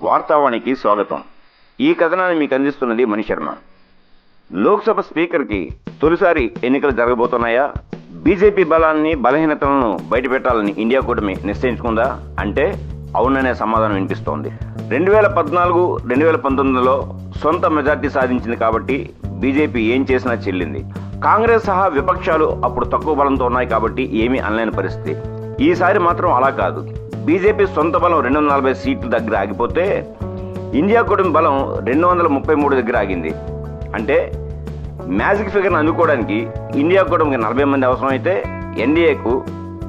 వార్తావాణికి స్వాగతం. ఈ కథనాన్ని మీకు అందిస్తున్నది మణిశర్మ లోక్సభ స్పీకర్కి తొలిసారి ఎన్నికలు జరగబోతున్నాయా? బీజేపీ బలాన్ని బలహీనతలను బయటపెట్టాలని ఇండియా కూటమి నిశ్చయించుకుందా? అంటే అవుననే సమాధానం వినిపిస్తోంది. రెండు వేల పద్నాలుగు రెండు వేల పంతొమ్మిదిలో సొంత మెజార్టీ సాధించింది కాబట్టి బీజేపీ ఏం చేసినా చెల్లింది. కాంగ్రెస్ సహా విపక్షాలు అప్పుడు తక్కువ బలంతో ఉన్నాయి కాబట్టి ఏమీ అనలేని పరిస్థితి. ఈసారి మాత్రం అలా కాదు. బీజేపీ సొంత బలం రెండు వందల నలభై సీట్ల దగ్గర ఆగిపోతే ఇండియా కూటమి బలం రెండు వందల ముప్పై మూడు దగ్గర ఆగింది. అంటే మ్యాజిక్ ఫిగర్ని అందుకోవడానికి ఇండియా కూటమికి నలభై మంది అవసరం అయితే ఎన్డీఏకు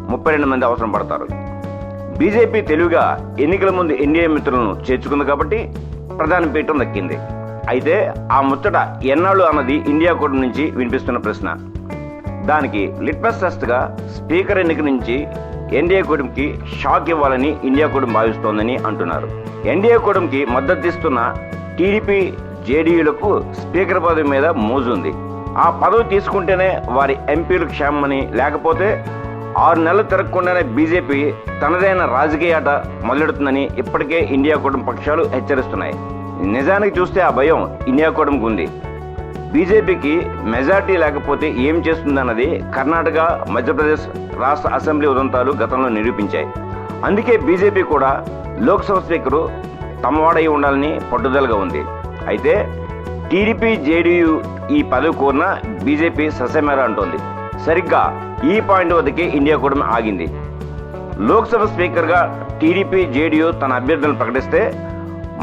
ముప్పై రెండు మంది అవసరం పడతారు. బీజేపీ తెలివిగా ఎన్నికల ముందు ఎన్డీఏ మిత్రులను చేర్చుకుంది కాబట్టి ప్రధాని పీఠం దక్కింది. అయితే ఆ ముచ్చట ఎన్నాళ్ళు అన్నది ఇండియా కూటమి నుంచి వినిపిస్తున్న ప్రశ్న. దానికి లిట్మస్ టెస్ట్గా స్పీకర్ ఎన్నిక నుంచి ఎన్డీఏ కూటమికి షాక్ ఇవ్వాలని ఇండియా కూటమి భావిస్తోందని అంటున్నారు. ఎన్డీఏ కూటమికి మద్దతు ఇస్తున్న టీడీపీ జేడీయూలకు స్పీకర్ పదవి మీద మోజుంది. ఆ పదవి తీసుకుంటేనే వారి ఎంపీలు క్షేమమని లేకపోతే ఆరు నెలలు తిరగకుండానే బీజేపీ తనదైన రాజకీయ ఆట మొదలెడుతుందని ఇప్పటికే ఇండియా కూటమి పక్షాలు హెచ్చరిస్తున్నాయి. నిజానికి చూస్తే ఆ భయం ఇండియా కూటమికి ఉంది. బీజేపీకి మెజార్టీ లేకపోతే ఏం చేస్తుందన్నది కర్ణాటక మధ్యప్రదేశ్ రాష్ట్ర అసెంబ్లీ ఉదంతాలు గతంలో నిరూపించాయి. అందుకే బీజేపీ కూడా లోక్సభ స్పీకరు తమవాడై ఉండాలని పట్టుదలగా ఉంది. అయితే టీడీపీ జేడీయూ ఈ పదవి కోరిన బీజేపీ ససమేర అంటోంది. సరిగ్గా ఈ పాయింట్ వద్దకే ఇండియా కూటమి ఆగింది. లోక్సభ స్పీకర్గా టీడీపీ జేడీయూ తన అభ్యర్థులను ప్రకటిస్తే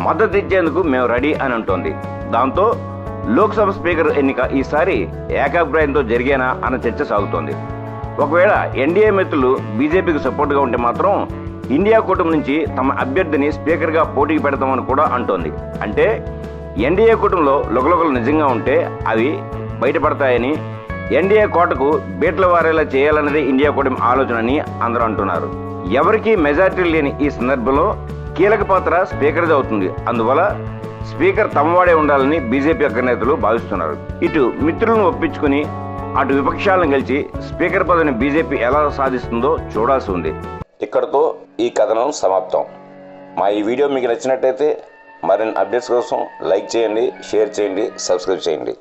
మద్దతు ఇచ్చేందుకు మేము రెడీ అని అంటోంది. దాంతో లోక్సభ స్పీకర్ ఎన్నిక ఈసారి ఏకాభిప్రాయంతో జరిగేనా అన్న చర్చ సాగుతోంది. ఒకవేళ ఎన్డీఏ మిత్రులు బీజేపీకి సపోర్ట్గా ఉంటే మాత్రం ఇండియా కూటమి నుంచి తమ అభ్యర్థిని స్పీకర్గా పోటీకి పెడతామని కూడా అంటోంది. అంటే ఎన్డీఏ కూటమిలో లొకలొకలు నిజంగా ఉంటే అవి బయటపడతాయని ఎన్డీఏ కోటకు బీట్ల వారేలా చేయాలన్నదే ఇండియా కూటమి ఆలోచన అని అందరూ అంటున్నారు. ఎవరికీ మెజారిటీ లేని ఈ సందర్భంలో కీలక పాత్ర స్పీకర్ది అవుతుంది. అందువల్ల స్పీకర్ తమవాడే ఉండాలని బీజేపీ యొక్క నేతలు భావిస్తున్నారు. ఇటు మిత్రులను ఒప్పించుకుని అటు విపక్షాలను గెలిచి స్పీకర్ పదవిని బీజేపీ ఎలా సాధిస్తుందో చూడాల్సి ఉంది. ఇక్కడతో ఈ కథనం సమాప్తం. మా ఈ వీడియో మీకు నచ్చినట్టయితే మరిన్ని అప్డేట్స్ కోసం లైక్ చేయండి షేర్ చేయండి సబ్స్క్రైబ్ చేయండి.